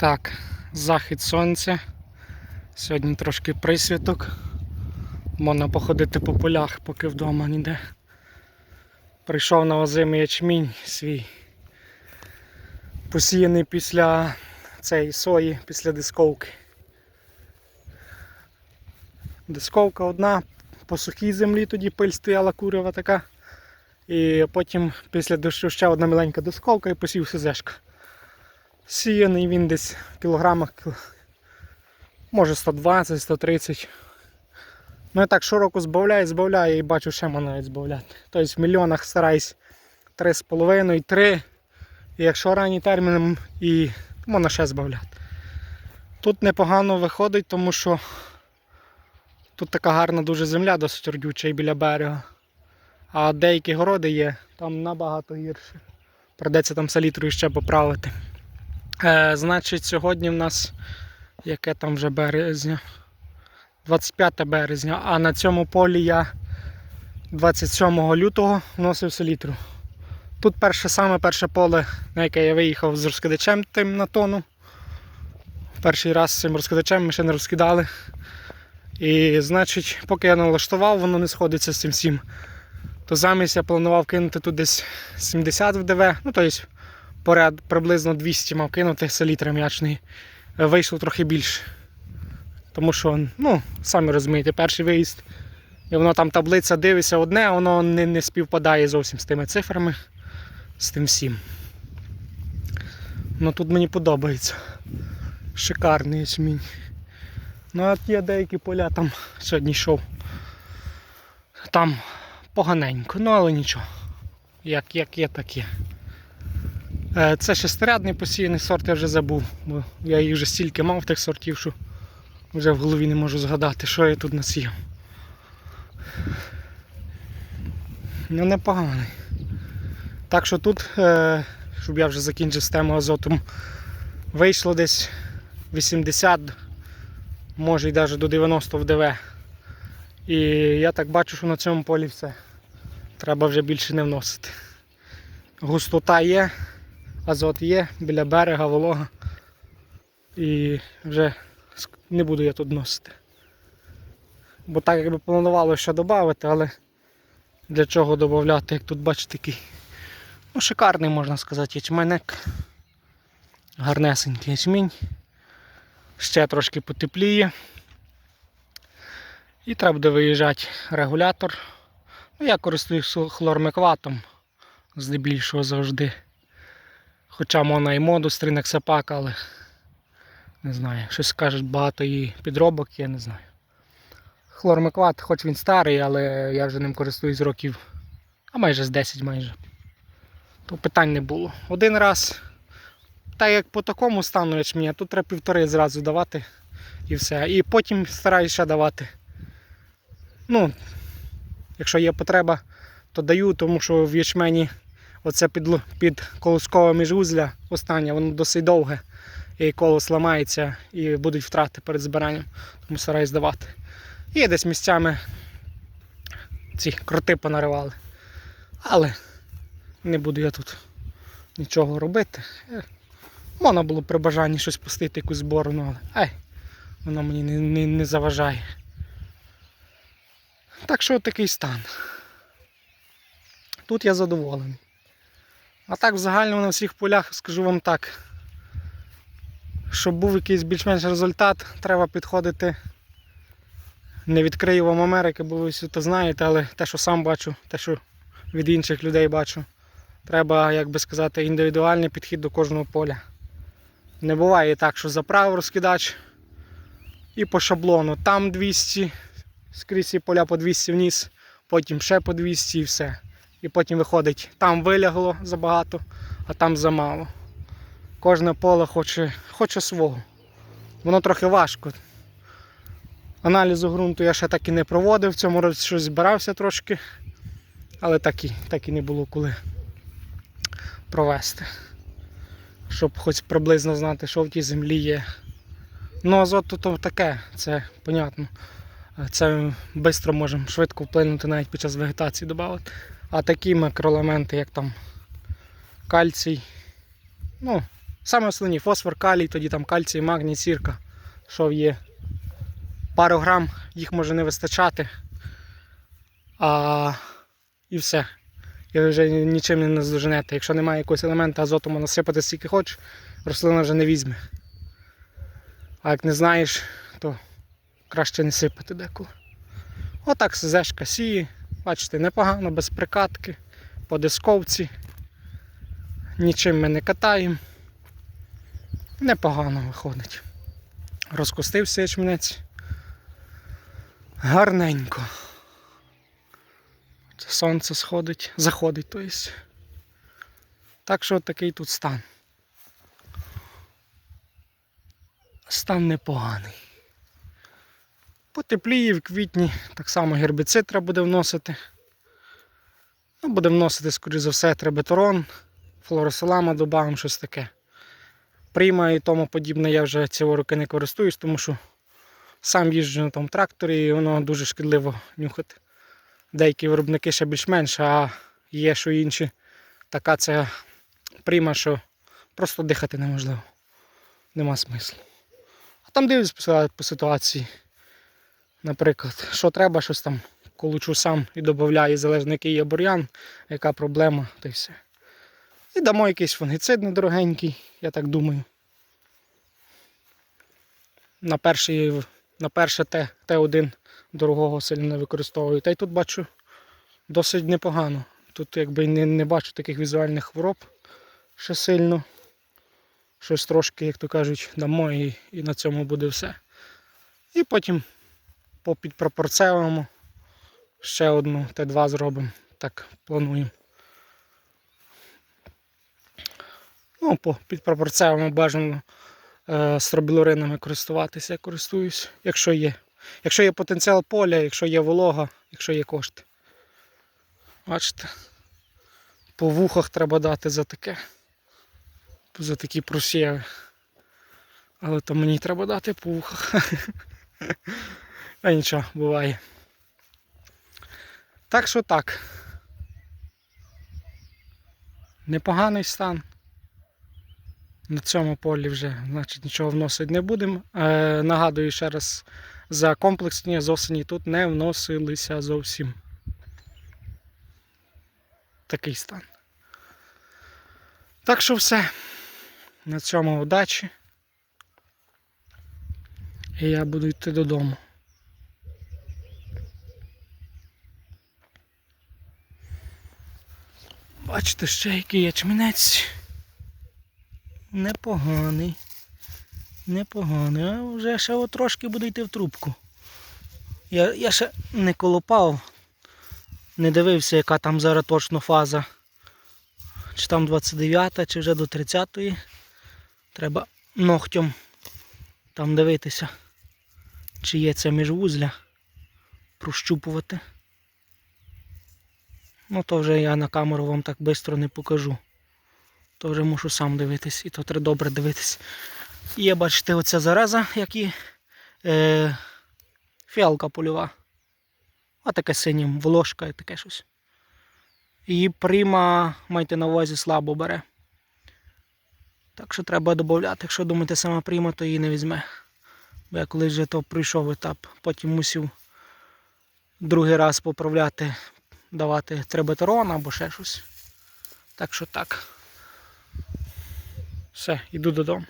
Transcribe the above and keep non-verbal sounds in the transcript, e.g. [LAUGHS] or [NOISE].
Так, захід сонця. Сьогодні трошки присвіток. Можна походити по полях, поки вдома ніде. Прийшов на озимий ячмінь свій. Посіяний після цієї сої, після дисковки. Дисковка одна, по сухій землі тоді пиль стояла курива така. І потім після дощу ще одна маленька дисковка і посів СЗшка. Сіяний він десь в кілограмах, може 120-130. Ну я так щороку збавляю, збавляю і бачу, ще навіть збавляти. Тобто в мільйонах стараюсь 3,5-3. І якщо ранній терміном і можна ще збавляти. Тут непогано виходить, тому що тут така гарна дуже земля, досить родюча і біля берега. А деякі городи є, там набагато гірше. Придеться там салітрою ще поправити. Е, значить, сьогодні в нас яке там вже березня? 25 березня, а на цьому полі я 27 лютого вносив селітру. Тут перше саме перше поле, на яке я виїхав з розкидачем тим на тону. Перший раз з цим розкидачем ми ще не розкидали. І значить, поки я налаштував, воно не сходиться з цим всім. То замість я планував кинути тут десь 70 в ДВ, ну тобто поряд приблизно 200 мав кинути селітра м'ячний. Е, Вийшло трохи більше. Тому що, ну, самі розумієте, перший виїзд. І воно там таблиця дивиться одне, воно не, не співпадає зовсім з тими цифрами, з тим всім. Ну тут мені подобається. Шикарний ячмінь. Ну а є деякі поля там сьогодні йшов. Там поганенько, ну але нічого. Як, як є, так є. Е, Це шестирядний посіяний сорт, я вже забув, бо я їх вже стільки мав тих сортів, що вже в голові не можу згадати, що я тут насіяв. Ну непоганий. Так що тут, е, щоб я вже закінчив з темою азотом, вийшло десь 80, може й навіть до 90 в ДВ. І я так бачу, що на цьому полі все. Треба вже більше не вносити. Густота є, азот є, біля берега, волога. І вже не буду я тут носити. Бо так якби планувало ще додати, але для чого додати, як тут бачите такий. Ну, шикарний можна сказати, ячменек. Гарнесенький ячмінь. Ще трошки потепліє. І треба буде виїжджати регулятор. Ну, я користуюся хлормекватом здебільшого завжди. Хоча можна і моду стрінок сапак, але не знаю, щось кажуть, багато і підробок, я не знаю. Хлормекват, хоч він старий, але я вже ним користуюсь років, а майже з 10 майже. То питань не було. Один раз, так як по такому стану ячміння, тут треба півтори зразу давати і все. І потім стараюся ще давати. Ну, якщо є потреба, то даю, тому що в ячмені оце під, під колоскове міжвузля останнє, воно досить довге. І колос ламається і будуть втрати перед збиранням, тому стараюсь давати. І десь місцями ці кроти понаривали. Але не буду я тут нічого робити. Можна було при бажанні щось пустити, якусь зборону, але ай, воно мені не, не, не заважає. Так що такий стан. Тут я задоволений. А так в загальному на всіх полях скажу вам так. Щоб був якийсь більш-менш результат, треба підходити. Не відкрию вам Америки, бо ви все то знаєте, але те, що сам бачу, те, що від інших людей бачу, треба, як би сказати, індивідуальний підхід до кожного поля. Не буває так, що заправив розкидач і по шаблону. Там 200, скрізь всі поля по 200 вниз, потім ще по 200 і все. І потім виходить, там вилягло забагато, а там замало. Кожне поле хоче, хоче свого. Воно трохи важко. Аналізу ґрунту я ще так і не проводив, в цьому році щось збирався трошки, але так і, так і не було коли провести. Щоб хоч приблизно знати, що в тій землі є. Ну, азот то таке, це понятно. Це швидко можемо швидко вплинути навіть під час вегетації додати. А такі макроелементи, як там кальцій, ну, Саме основні фосфор, калій, тоді там кальцій, магній, сірка, що є. Пару грам їх може не вистачати. А... І все. І вже нічим не наздоженете. Якщо немає якогось елемента азоту, можна сипати скільки хочеш, рослина вже не візьме. А як не знаєш, то краще не сипати деколи. Отак СЗшка сіє. Бачите, непогано, без прикатки, по дисковці. Нічим ми не катаємо. Непогано виходить. Розкустився ячменець. Гарненько. Сонце сходить, заходить, то есть. Так що такий тут стан. Стан непоганий. Потепліє в квітні, так само гербіцид треба буде вносити. Ну, буде вносити, скоріш за все, требеторон, флоросолама додамо, щось таке. Прийма і тому подібне я вже ці роки не користуюсь, тому що сам їжджу на тому тракторі і воно дуже шкідливо нюхати. Деякі виробники ще більш-менш, а є що інші. Така це прийма, що просто дихати неможливо. Нема смислу. А там дивлюсь по ситуації. Наприклад, що треба, щось там колучу сам і додаю, залежно який є бур'ян, яка проблема, то й все. І дамо якийсь фунгіцид недорогенький, я так думаю. На, перший, на перше Т, Т1 дорогого сильно не використовую. Та й тут бачу досить непогано. Тут якби не, не бачу таких візуальних хвороб ще сильно. Щось трошки, як то кажуть, дамо і, і на цьому буде все. І потім по підпропорцевому ще одну Т2 зробимо. Так плануємо. Ну, по підпропорцевому бажано е, стробілуринами користуватися, я користуюсь, якщо є. Якщо є потенціал поля, якщо є волога, якщо є кошти. Бачите, по вухах треба дати за таке. За такі просєви. Але то мені треба дати по вухах. [LAUGHS] А нічого, буває. Так що так. Непоганий стан. На цьому полі вже значить, нічого вносити не будемо. Е, нагадую ще раз, за комплексні з осені тут не вносилися зовсім. Такий стан. Так що все. На цьому удачі. І я буду йти додому. Бачите, ще який ячменець. Непоганий. Непоганий. А вже ще трошки буде йти в трубку. Я, я ще не колопав, не дивився, яка там зараз точно фаза. Чи там 29, чи вже до 30-ї. Треба ногтем там дивитися, чи є це міжвузля, прощупувати. Ну то вже я на камеру вам так швидко не покажу. То вже мушу сам дивитись, і то треба добре дивитись. Є, бачите, оця зараза, як і е, фіалка польова. А таке синім, волошка і таке щось. І прима, майте на увазі, слабо бере. Так що треба додати. Якщо думаєте, сама прима, то її не візьме. Бо я колись вже то пройшов етап, потім мусив другий раз поправляти, давати требетерон або ще щось. Так що так. Все, йду додому.